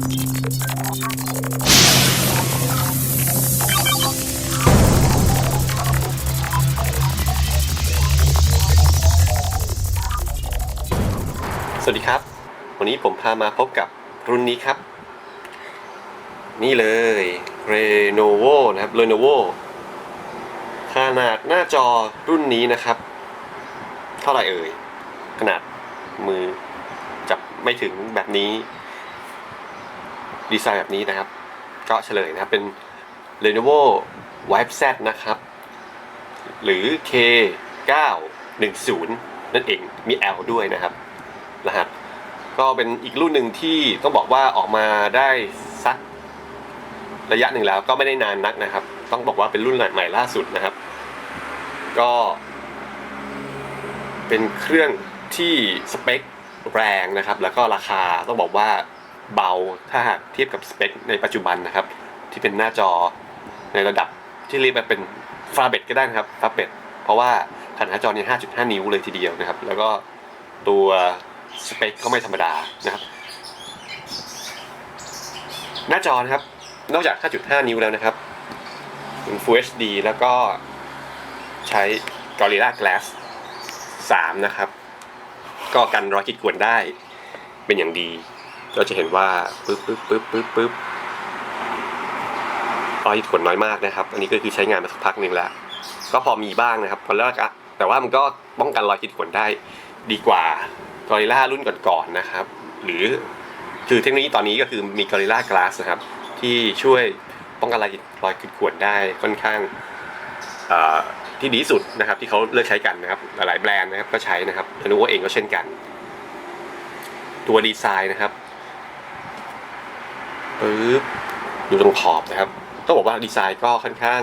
สวัสดีครับ วันนี้ผมพามาพบกับรุ่นนี้ครับ นี่เลย Lenovo นะครับ Lenovo ขนาดหน้าจอรุ่นนี้นะครับ เท่าไหร่เอ่ย ขนาดมือจับไม่ถึงแบบนี้ ดีไซน์แบบนี้นะครับ ก็เฉลยนะครับเป็น Lenovo Vibe Z นะครับ หรือ K910 นั่นเองมี L ด้วยนะครับรหัสก็เป็นอีกรุ่นหนึ่งที่ต้องบอกว่าออกมาได้สักระยะหนึ่งแล้วก็ไม่ได้นานนักนะครับ ต้องบอกว่าเป็นรุ่นใหม่ล่าสุดนะครับ ก็ เป็นเครื่องที่สเปคแรงนะครับ แล้วก็ราคาต้องบอกว่า เบาถ้าหากเทียบกับสเปคในปัจจุบันนะครับ ที่เป็นหน้าจอในระดับที่เรียกว่าเป็นฟาเบตก็ได้นะครับฟาเบตเพราะว่าขนาดหน้าจอเนี่ย5.5 นิ้วเลยทีเดียวนะครับ แล้วก็ตัวสเปคก็ไม่ธรรมดานะครับ หน้าจอนะครับ นอกจาก 5.5 นิ้วแล้วนะครับเป็น Full HD แล้วก็ใช้ Gorilla Glass 3 นะครับ ก็กันรอยขีดข่วนได้เป็นอย่างดี ก็จะเห็นว่าปึ๊บปึ๊บปึ๊บปึ๊บปึ๊บรอยขีดข่วนน้อยมากนะครับ อันนี้ก็คือใช้งานมาสักพักหนึ่งแล้ว ก็พอมีบ้างนะครับก็แล้วกันแต่ว่ามันก็ป้องกันรอยขีดข่วนได้ดีกว่า Gorilla รุ่นก่อนๆนะครับ หรือคือเทคโนโลยีตอนนี้ก็คือมี Gorilla Glass นะครับ ที่ช่วยป้องกันรอยรอยขีดข่วนได้ค่อนข้างที่ดีสุดนะครับ ที่เขาเลือกใช้กันนะครับ หลายแบรนด์นะครับก็ใช้นะครับ Lenovo เองก็เช่นกัน ตัวดีไซน์นะครับ ปึ๊บดูตรงขอบนะครับต้องบอกว่าดีไซน์ก็ค่อนข้าง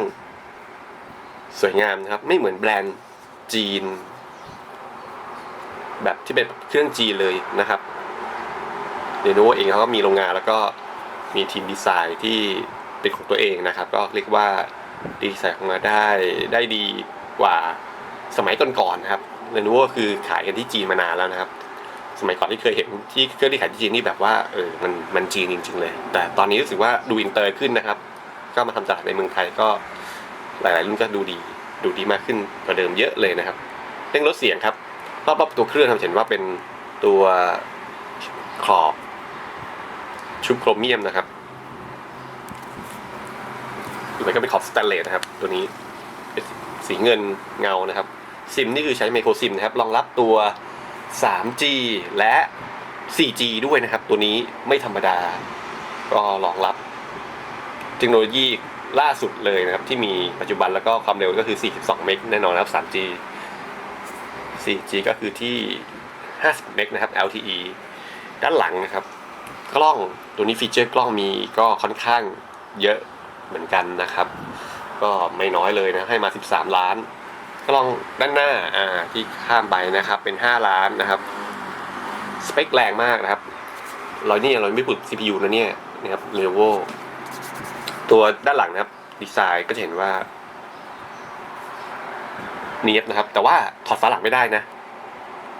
สวยงามนะครับ ไม่เหมือนแบรนด์จีน แบบที่เป็นเครื่องจีนเลยนะครับเดโนเองเขาก็มีโรงงานแล้วก็มีทีมดีไซน์ที่เป็นของตัวเองนะครับ ก็เรียกว่าดีไซน์ออกมาได้ได้ดีกว่าสมัยก่อนๆนะครับเรโนก็คือขายกันที่จีนมานานแล้วนะครับ สมัยก่อนที่เคยเห็นที่เครื่องที่ขายที่จีนนี่แบบว่าเออมันมันจีนจริง ๆ เลย แต่ตอนนี้รู้สึกว่าดูอินเตอร์ขึ้นนะครับ ก็มาทำตลาดในเมืองไทยก็หลาย ๆ รุ่นก็ดูดีดูดีมากขึ้นกว่าเดิมเยอะเลยนะครับเรื่องลดเสียงครับรอบๆตัวเครื่องเราเห็นว่าเป็นตัวขอบ ชุบโครเมียมนะครับหรือไม่ก็เป็นขอบสแตนเลสนะครับ ตัวนี้เป็นสีเงินเงานะครับ ซิมนี่คือใช้ไมโครซิมนะครับรองรับตัว 3G และ 4G ด้วยนะครับ ตัวนี้ไม่ธรรมดา ก็รองรับเทคโนโลยีล่าสุดเลยนะครับ ที่มีปัจจุบันแล้วก็ความเร็วก็คือ 42 เมกแน่นอนนะครับ 3G 4G ก็คือที่ 50 เมกนะครับ LTE ด้านหลังนะครับ กล้องตัวนี้ฟีเจอร์กล้องมีก็ค่อนข้างเยอะเหมือนกันนะครับ ก็ไม่น้อยเลยนะ ให้มา 13 ล้าน กล้องด้านหน้าอ่าที่ข้ามไปนะครับ เป็น 5 ล้านนะครับ สเปคแรงมากนะครับเรานี่เราไม่พูด CPU นะเนี่ยนะครับ Lenovo ตัวด้านหลังนะครับ ดีไซน์ก็จะเห็นว่า เนียบนะครับ แต่ว่าถอดฝาหลังไม่ได้นะ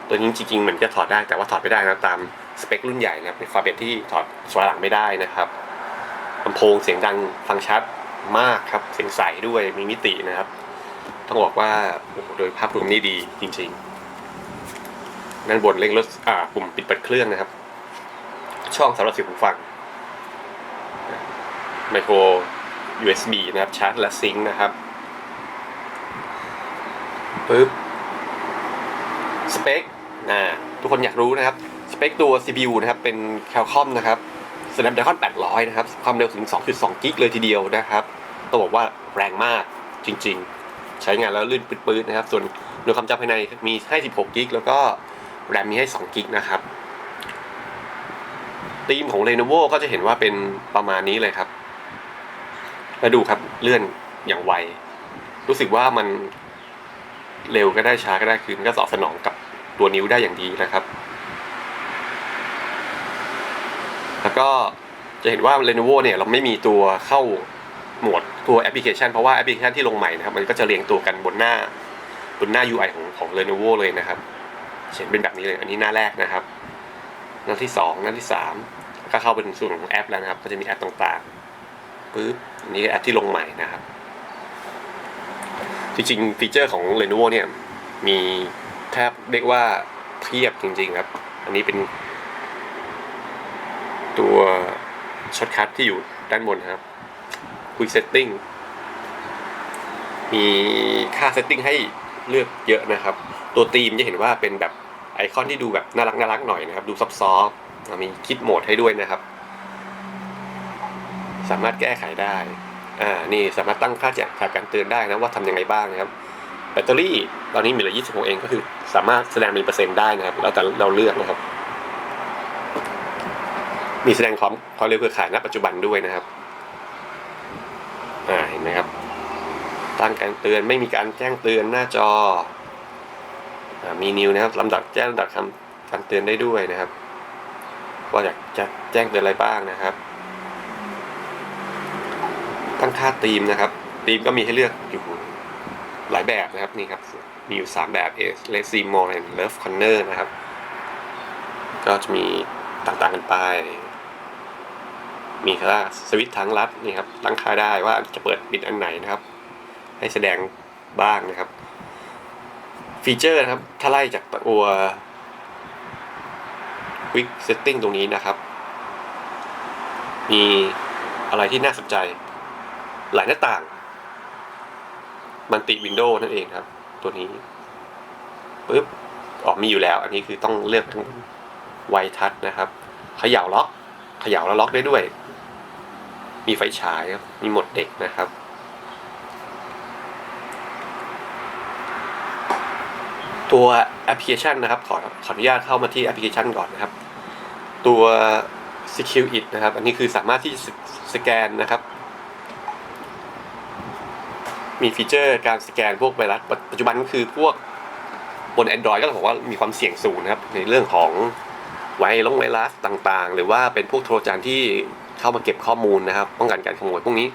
ตัวนี้จริงๆเหมือนจะถอดได้แต่ว่าถอดไม่ได้นะตามสเปครุ่นใหญ่นะครับเป็นฟาเบตที่ถอดฝาหลังไม่ได้นะครับลำโพงเสียงดังฟังชัดมากครับ เสียงใสด้วยมีมิตินะครับ ต้องบอกว่าโโดยภาพรวมนี่ดีจริงๆด้านบนเร่งรถอ่าปุ่มปิดเปิดเครื่องนะครับ ช่องสำหรับเสียงหูฟังไมโคร USB นะครับชาร์จและซิงค์นะครับปึ๊บสเปคนะทุกคนอยากรู้นะครับ สเปคตัว CPU นะครับ เป็น Qualcomm นะครับ Snapdragon 800 นะครับ ความเร็วถึง 2.2 กิกเลยทีเดียวนะครับ ต้องบอกว่าแรงมากจริง ๆ ใช้งานแล้วลื่นปื๊ดๆนะครับ ส่วนหน่วยความจำภายในมีให้16กิกแล้วก็แรมมีให้2กิกนะครับธีมของ Lenovo ก็จะเห็นว่าเป็นประมาณนี้เลยครับมาดูครับเลื่อนอย่างไว รู้สึกว่ามันเร็วก็ได้ช้าก็ได้คือมันก็ตอบสนองกับตัวนิ้วได้อย่างดีนะครับ แล้วก็จะเห็นว่า Lenovo เนี่ยเราไม่มีตัวเข้า โหมดตัวแอปพลิเคชัน เพราะว่าแอปพลิเคชันที่ลงใหม่นะครับมันก็จะเรียงตัวกันบนหน้าบนหน้า UI ของของ Lenovo เลยนะครับเห็นเป็นแบบนี้เลยอันนี้หน้าแรกนะครับ หน้าที่สองหน้าที่สามก็เข้าเป็นส่วนของแอปแล้วนะครับ ก็จะมีแอปต่างๆปึ๊บอันนี้แอปที่ลงใหม่นะครับ จริงๆฟีเจอร์ของ Lenovo เนี่ยมีแทบเรียกว่าเพียบจริงๆครับ อันนี้เป็นตัวช็อตคัทที่อยู่ด้านบนนะ ครับ Quick Setting มีค่า Setting ให้เลือกเยอะนะครับ ตัวธีมจะเห็นว่าเป็นแบบไอคอนที่ดูแบบน่ารักน่ารักหน่อยนะครับ ดูซอฟต์ๆมีคิดโหมดให้ด้วยนะครับ สามารถแก้ไขได้อ่านี่สามารถตั้งค่าแจ้งการเตือนได้นะว่าทำยังไงบ้างนะครับ แบตเตอรี่ตอนนี้มีเหลือ26 เองก็คือ สามารถแสดงเป็นเปอร์เซ็นต์ได้นะครับ แล้วแต่เราเลือกนะครับ มีแสดงความความเร็วเครือข่ายณปัจจุบันด้วยนะครับ อ่า เห็นไหมครับ ตั้งการเตือนไม่มีการแจ้งเตือนหน้าจออมีนิวนะครับลำดับแจ้งลำดับคำการเตือนได้ด้วยนะครับว่าอยากจะแจ้งเตือนอะไรบ้างนะครับ ตั้งค่าธีมนะครับธีมก็มีให้เลือกอยู่หลายแบบนะครับนี่ครับมีอยู่ 3 แบบ A l e s i m o r and Love Corner นะครับ ก็จะมีต่างๆกันไป มีค่าสวิตช์ทางลัดนี่ครับตั้งค่าได้ว่าจะเปิดปิดอันไหนนะครับ ให้แสดงบ้างนะครับ ฟีเจอร์นะครับ ถ้าไล่จากตัว Quick Setting ตรงนี้นะครับ มีอะไรที่น่าสนใจ หลายหน้าต่าง มันติวินโดว์นั่นเองครับ ตัวนี้ปึ๊บออกมีอยู่แล้ว อันนี้คือต้องเลือกทั้งไวทัชนะครับเขย่าล็อกเขย่าแล้วล็อกได้ด้วย มีไฟฉายมีหมดเด็กนะครับ ตัวแอปพลิเคชันนะครับขอขออนุญาตเข้ามาที่แอปพลิเคชันก่อนนะครับ ตัว Secure It นะครับ อันนี้คือสามารถที่จะสแกนนะครับ มีฟีเจอร์การสแกนพวกไวรัสปัจจุบันก็คือพวกบน Android ก็ต้องบอกว่ามีความเสี่ยงสูงนะครับ ในเรื่องของไวรัสไวรัสต่างๆ หรือว่าเป็นพวกโทรจารที่เข้ามาเก็บข้อมูลนะครับ ป้องกันการขโมยพวกนี้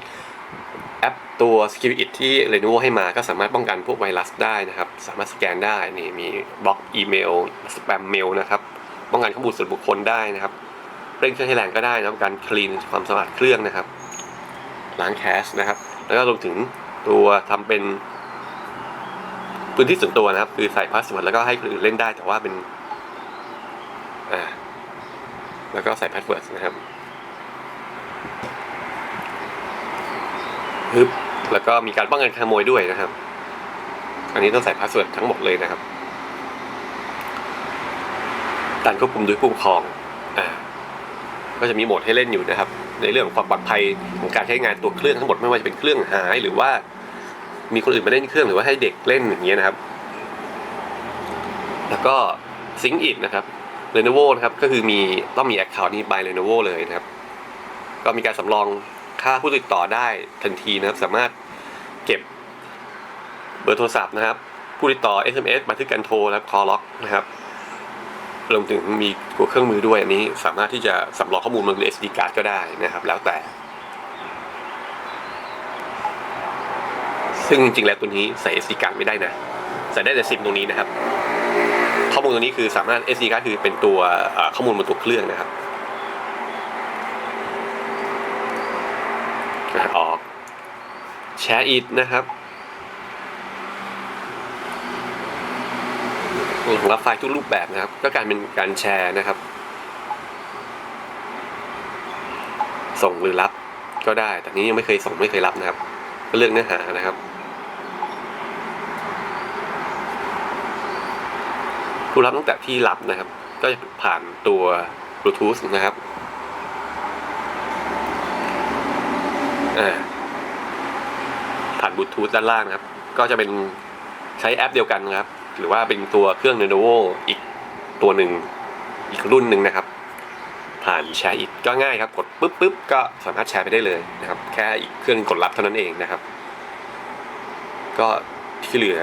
ตัว Security ที่ Lenovo ให้มาก็สามารถป้องกันพวกไวรัสได้นะครับ สามารถสแกนได้นี่มีบล็อกอีเมลสแปมเมลนะครับป้องกันข้อมูลส่วนบุคคลได้นะครับเร่งเครื่องให้แรงก็ได้นะครับการคลีนความสะอาดเครื่องนะครับล้างแคชนะครับ แล้วก็รวมถึงตัวทำเป็นพื้นที่ส่วนตัวนะครับ คือใส่พาสเวิร์ดแล้วก็ให้คนอื่นเล่นได้แต่ว่าเป็นอ่าแล้วก็ใส่พาสเวิร์ดนะครับ ฮึบ แล้วก็มีการป้องกันขโมยด้วยนะครับ อันนี้ต้องใส่พาสเวิร์ดทั้งหมดเลยนะครับการควบคุมโดยผู้ปกครองอ่าก็จะมีโหมดให้เล่นอยู่นะครับ ในเรื่องของความปลอดภัยของการใช้งานตัวเครื่องทั้งหมดไม่ว่าจะเป็นเครื่องหายหรือว่า มีคนอื่นมาเล่นเครื่องหรือว่าให้เด็กเล่นอย่างเงี้ยนะครับ แล้วก็ซิง k ์อิดนะครับ Lenovo นะครับก็คือมีต้องมี Account นี้ by Lenovo เลยนะครับ ก็มีการสำรอง ค่าผู้ติดต่อได้ทันทีนะครับ สามารถเก็บเบอร์โทรศัพท์นะครับ ผู้ติดต่อ SMS บันทึกการโทรและ call log นะครับรวมถึงมีตัวเครื่องมือด้วยอันนี้สามารถที่จะสำรองข้อมูลบน SD card ก็ได้นะครับ แล้วแต่ ซึ่งจริงๆแล้วตัวนี้ใส่ SD card ไม่ได้นะ ใส่ได้แต่ซิมตรงนี้นะครับ ข้อมูลตรงนี้คือสามารถ SD card คือเป็นตัวข้อมูลบนตัวเครื่องนะครับอะออก แชร์อิทนะครับของรับไฟล์ทุกรูปแบบนะครับ ก็การเป็นการแชร์นะครับ ส่งหรือรับก็ได้ แต่นี้ยังไม่เคยส่งไม่เคยรับนะครับ ก็เลือกเนื้อหานะครับ ผู้รับตั้งแต่ที่รับนะครับ ก็จะผ่านตัว Bluetooth นะครับ อ่า ลูทูธด้านล่างครับ ก็จะเป็นใช้แอปเดียวกันครับ หรือว่าเป็นตัวเครื่อง Lenovo อีกตัวหนึ่งอีกรุ่นหนึ่งนะครับ ผ่านแชร์อิทก็ง่ายครับ กดปุ๊บปุ๊บก็สามารถแชร์ไปได้เลยนะครับ แค่อีกเครื่องกดรับเท่านั้นเองนะครับ ก็ที่เหลือ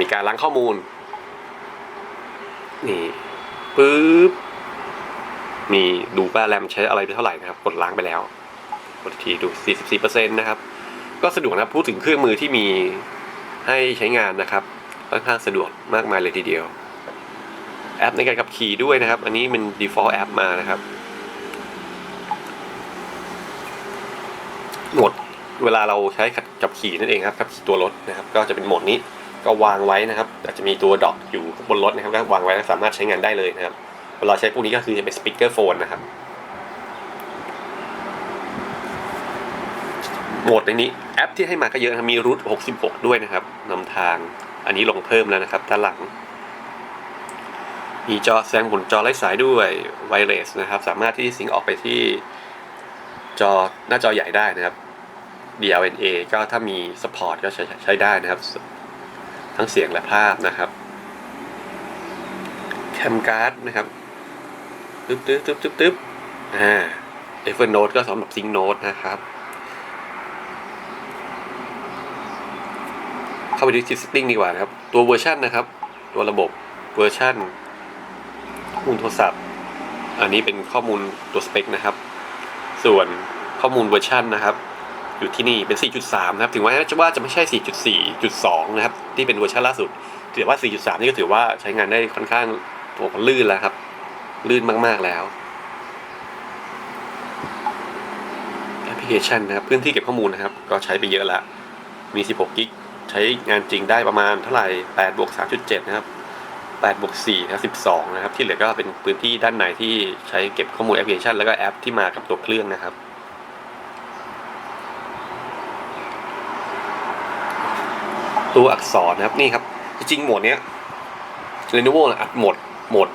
มีการล้างข้อมูล นี่ปุ๊บมีดูว่าแรมใช้อะไรไปเท่าไหร่นะครับ กดล้างไปแล้วกดอีกทีดู 44%นะครับ ก็สะดวกนะพูดถึงเครื่องมือที่มีให้ใช้งานนะครับค่อนข้างสะดวกมากมายเลยทีเดียว แอปในการขับขี่ด้วยนะครับ อันนี้มัน default แอปมานะครับโหมดเวลาเราใช้ขับขี่นั่นเองครับขับขี่ตัวรถนะครับ ก็จะเป็นโหมดนี้ก็วางไว้นะครับ อาจจะมีตัวดอกอยู่บนรถนะครับก็วางไว้สามารถใช้งานได้เลยนะครับเวลาใช้พวกนี้ก็คือจะเป็นสปีกเกอร์โฟนนะครับโหมดในนี้ แอปที่ให้มาก็เยอะนะมีรูท66 ด้วยนะครับนำทางอันนี้ลงเพิ่มแล้วนะครับด้านหลัง มีจอแสดงผลจอไร้สายด้วยไวเลสนะครับ สามารถที่สิงออกไปที่จอหน้าจอใหญ่ได้นะครับ DLNA ก็ถ้ามีสปอร์ตก็ใช้ใช้ได้นะครับ ทั้งเสียงและภาพนะครับแคมการ์ดนะครับตึ๊บตึ๊บตึ๊บตึ๊บตึ๊บอ่าเอฟเฟอร์โนก็สำหรับซิงโนตนะครับ เข้าไปที่ setting ดีกว่านะครับ ตัวเวอร์ชันนะครับ ตัวระบบเวอร์ชันข้อมูลโทรศัพท์ อันนี้เป็นข้อมูลตัวสเปคนะครับ ส่วนข้อมูลเวอร์ชันนะครับ อยู่ที่นี่เป็น 4.3 นะครับ ถึงว่าจะว่าจะไม่ใช่ 4.4.2 นะครับ ที่เป็นเวอร์ชันล่าสุดถือว่า 4.3 นี่ก็ถือว่าใช้งานได้ค่อนข้างตัวลื่นแล้วครับ ลื่นมากๆแล้วแอปพลิเคชันนะครับ พื้นที่เก็บข้อมูลนะครับ ก็ใช้ไปเยอะแล้ว มี 16 กิก ใช้งานจริงได้ประมาณเท่าไหร่8บวก3.7 นะครับ8บวก4นะครับ12 นะครับ ที่เหลือก็เป็นพื้นที่ด้านในที่ใช้เก็บข้อมูลแอปพลิเคชัน แล้วก็แอปที่มากับตัวเครื่องนะครับ ตัวอักษรนะครับนี่ครับ จริงๆโหมดเนี้ย Lenovo อัดโหมดโหมด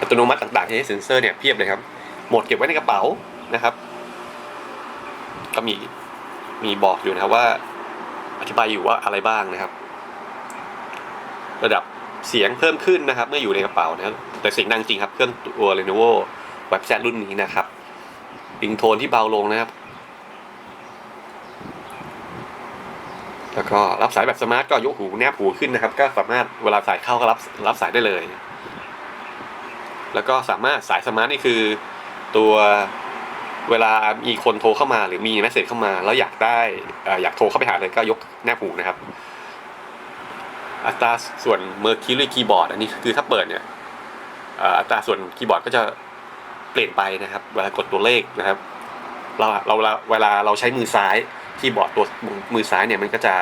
อัตโนมัติต่างๆที่ให้เซ็นเซอร์เนี่ยเพียบเลยครับ โหมดเก็บไว้ในกระเป๋านะครับ ก็มีมีบอกอยู่นะครับว่า อธิบายอยู่ว่าอะไรบ้างนะครับ ระดับเสียงเพิ่มขึ้นนะครับ เมื่ออยู่ในกระเป๋านะครับแต่เสียงดังจริงครับเครื่องตัว Lenovo w e b z รุ่นนี้นะครับริงโทนที่เบาลงนะครับ แล้วก็รับสายแบบสมาร์ทก็ยกหูแนบหูขึ้นนะครับ ก็สามารถเวลาสายเข้าก็รับรับสายได้เลย แล้วก็สามารถสายสมาร์ทนี่คือตัว เวลามีคนโทรเข้ามาหรือมีเมสเซจเข้ามา แล้วอยากได้อ่ออยากโทรเข้าไปหาเลยก็ยกแนบหูนะครับ อัตราส่วน Mercury Keyboard อันนี้คือถ้าเปิดเนี่ยอ่ออัตราส่วนคีย์บอร์ดก็จะเปลี่ยนไปนะครับ เวลากดตัวเลขนะครับเราเราเราเวลาเราใช้มือซ้ายคีย์บอร์ดตัวมือซ้ายเนี่ยมันก็จะ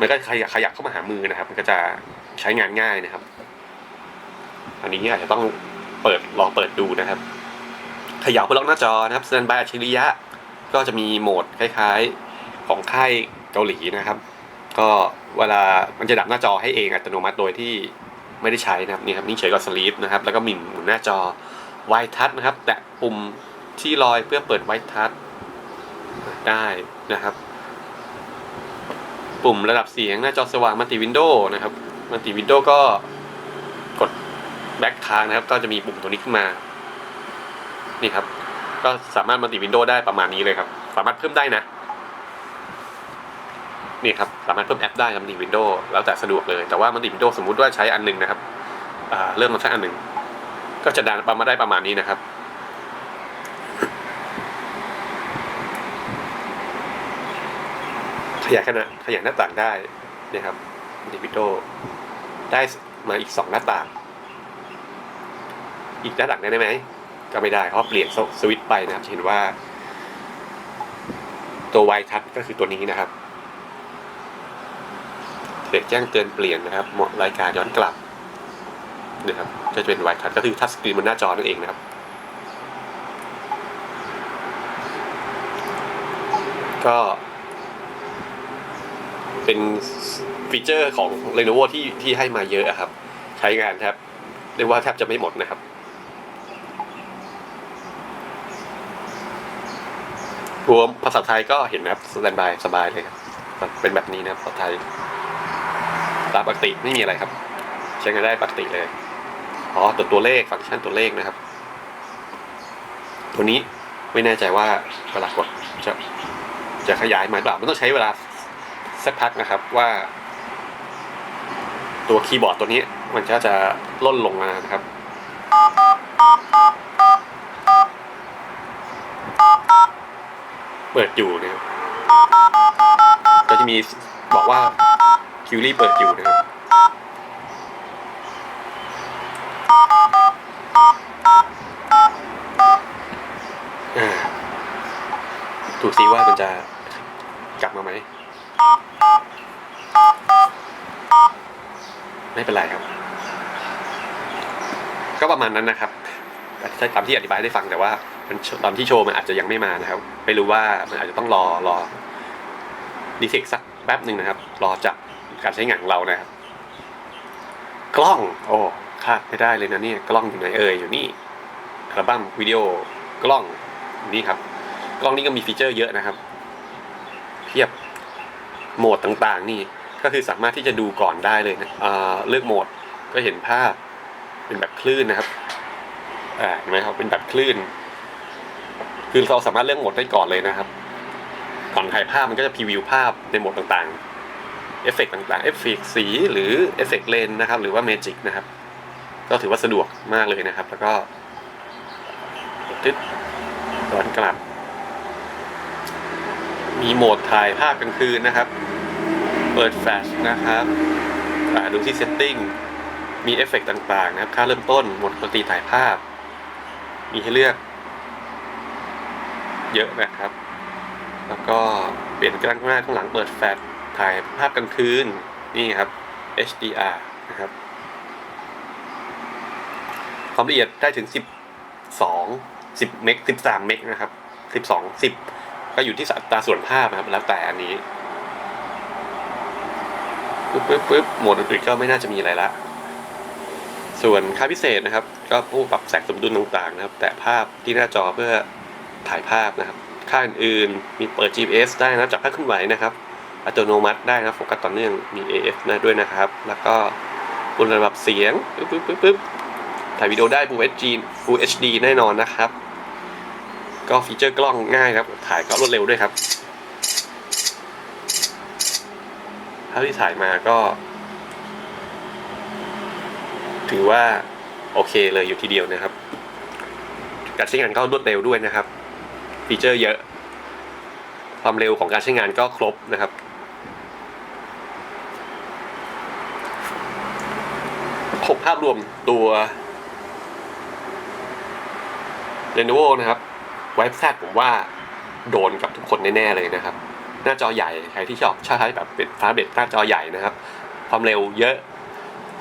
มันก็ขยับขยับเข้ามาหามือนะครับ มันก็จะใช้งานง่ายนะครับ อันนี้อาจจะต้องเปิดลองเปิดดูนะครับ ขยับเพื่อล็อกหน้าจอนะครับสแตนบายอัจฉริยะ ก็จะมีโหมดคล้ายๆของค่ายเกาหลีนะครับ ก็เวลามันจะดับหน้าจอให้เองอัตโนมัติโดยที่ไม่ได้ใช้นะครับนี่ครับนี่เฉยกับสลีปนะครับแล้วก็หมิ่นหมุนหน้าจอไวทัชนะครับ แตะปุ่มที่ลอยเพื่อเปิดไวทัชได้นะครับ ปุ่มระดับเสียงหน้าจอสว่างมัลติวินโดว์นะครับมัลติวินโดว์ก็กดแบ็คค้างนะครับ ก็จะมีปุ่มตัวนี้ขึ้นมา นี่ครับ ก็สามารถมัลติวินโดว์ได้ประมาณนี้เลยครับ สามารถเพิ่มได้นะ นี่ครับ สามารถเพิ่มแอปได้มัลติวินโดว์แล้วแต่สะดวกเลย แต่ว่ามัลติวินโดว์สมมุติว่าใช้อันหนึงนะครับเริ่มมาใช้อันหนึ่ง ก็จะดันประมาณได้ประมาณนี้นะครับขยายขนาดขยายหน้าต่างได้นะครับดิวิโดได้มาอีกสองหน้าต่าง อีกหน้าต่างได้ไหม ก็ไม่ได้เพราะเปลี่ยนสวิตไปนะครับเห็นว่า ตัวไวทัชก็คือตัวนี้นะครับเด็กแจ้งเตือนเปลี่ยนนะครับเหมาะรายการย้อนกลับนะครับก็จะเป็นไวทัชก็คือทัชสกรีนบนหน้าจอนั่นเองนะครับ ก็เป็นฟีเจอร์ของ Lenovo ที่ที่ให้มาเยอะอะครับ ใช้งานแทบเรียกว่าแทบจะไม่หมดนะครับ รวมภาษาไทยก็เห็นนะครับสแตนบายสบายเลยครับเป็นแบบนี้นะครับภาษาไทยตามปกติไม่มีอะไรครับ ใช้งานได้ปกติเลยอ๋อตัวตัวเลขฟังก์ชันตัวเลขนะครับ ตัวนี้ไม่แน่ใจว่าเวลากดจะจะขยายไหมหรือเปล่ามันต้องใช้เวลาสักพักนะครับว่า ตัวคีย์บอร์ดตัวนี้มันก็จะล่นลงมานะครับ เปิดอยู่นะครับก็จะมีบอกว่าคิวรี่เปิดอยู่นะครับอ่าดูซิว่ามันจะกลับมาไหม ไม่เป็นไรครับ ก็ประมาณนั้นนะครับใช่ตามที่อธิบายได้ฟังแต่ว่า ตอนที่โชว์มันอาจจะยังไม่มานะครับ ไม่รู้ว่ามันอาจจะต้องรอรอดีเทคสักแป๊บหนึ่งนะครับ รอจับการใช้งานของเรานะครับ กล้อง โอ้คาดไม่ได้เลยนะเนี่ยกล้องอยู่ไหนเอ่ยอยู่นี่อัลบั้มวิดีโอกล้องนี่ครับ กล้องนี้ก็มีฟีเจอร์เยอะนะครับเพียบโหมดต่างๆ นี่ก็คือสามารถที่จะดูก่อนได้เลยนะอ่าเลือกโหมดก็เห็นภาพเป็นแบบคลื่นนะครับอ่าเห็นไหมครับเป็นแบบคลื่น คือเราสามารถเลือกโหมดได้ก่อนเลยนะครับก่อนถ่ายภาพมันก็จะพรีวิวภาพในโหมดต่างๆเอฟเฟกต์ต่างๆเอฟเฟกต์สี หรือเอฟเฟกต์เลนนะครับ หรือว่าเมจิกนะครับ ก็ถือว่าสะดวกมากเลยนะครับ แล้วก็ตึ๊ดย้อนกลับ มีโหมดถ่ายภาพกลางคืนนะครับ เปิดแฟลชนะครับดูที่ setting มีเอฟเฟกต์ต่างๆนะครับ ค่าเริ่มต้นโหมดปกติถ่ายภาพ มีให้เลือก เยอะนะครับ แล้วก็เปลี่ยนกล้องหน้าข้างหลังเปิดแฟลชถ่ายภาพกลางคืนนี่ครับ HDR นะครับ ความละเอียดได้ถึง 12 10เมก13 เมกนะครับ 12 10 ก็อยู่ที่อัตราส่วนภาพนะครับ แล้วแต่อันนี้ปึ๊บปึ๊บปึ๊บโหมดอื่นๆก็ไม่น่าจะมีอะไรละ ส่วนค่าพิเศษนะครับ ก็ผู้ปรับแสงสมดุลต่างๆนะครับ แต่ภาพที่หน้าจอเพื่อ ถ่ายภาพนะครับค่าอื่นๆมีเปิด GPS ได้นะจับภาพเคลื่อนไหวนะครับ อัตโนมัติได้นะโฟกัสต่อเนื่องมี AF นะด้วยนะครับ แล้วก็คุณระดับเสียงปึ๊บปึ๊บปึ๊บปึ๊บถ่ายวิดีโอได้ Full HD Full HD แน่นอนนะครับ ก็ฟีเจอร์กล้องง่ายครับ ถ่ายก็รวดเร็วด้วยครับเท่าที่ถ่ายมาก็ ถือว่าโอเคเลยอยู่ทีเดียวนะครับ การใช้งานก็รวดเร็วด้วยนะครับ ฟีเจอร์เยอะ ความเร็วของการใช้งานก็ครบนะครับ ผมภาพรวมตัว Lenovo นะครับไวท์แซผมว่าโดนกับทุกคนแน่ ๆ เลยนะครับ หน้าจอใหญ่ ใครที่ชอบใช้แบบเป็นฟ้าเบ็ดหน้าจอใหญ่นะครับ ความเร็วเยอะ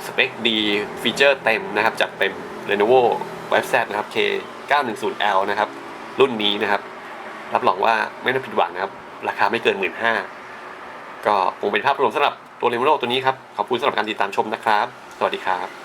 สเปคดี ฟีเจอร์เต็มนะครับ จัดเต็ม Lenovo w e b z นะครับ K 910L นะครับ รุ่นนี้นะครับ รับรองว่าไม่ต้ผิดหวังนะครับ ราคาไม่เกินหมื่นห้าก็คงเป็นภาพรวมสำหรับตัวเลมโรตัวนี้ครับ ขอบคุณสำหรับการติดตามชมนะครับ สวัสดีครับ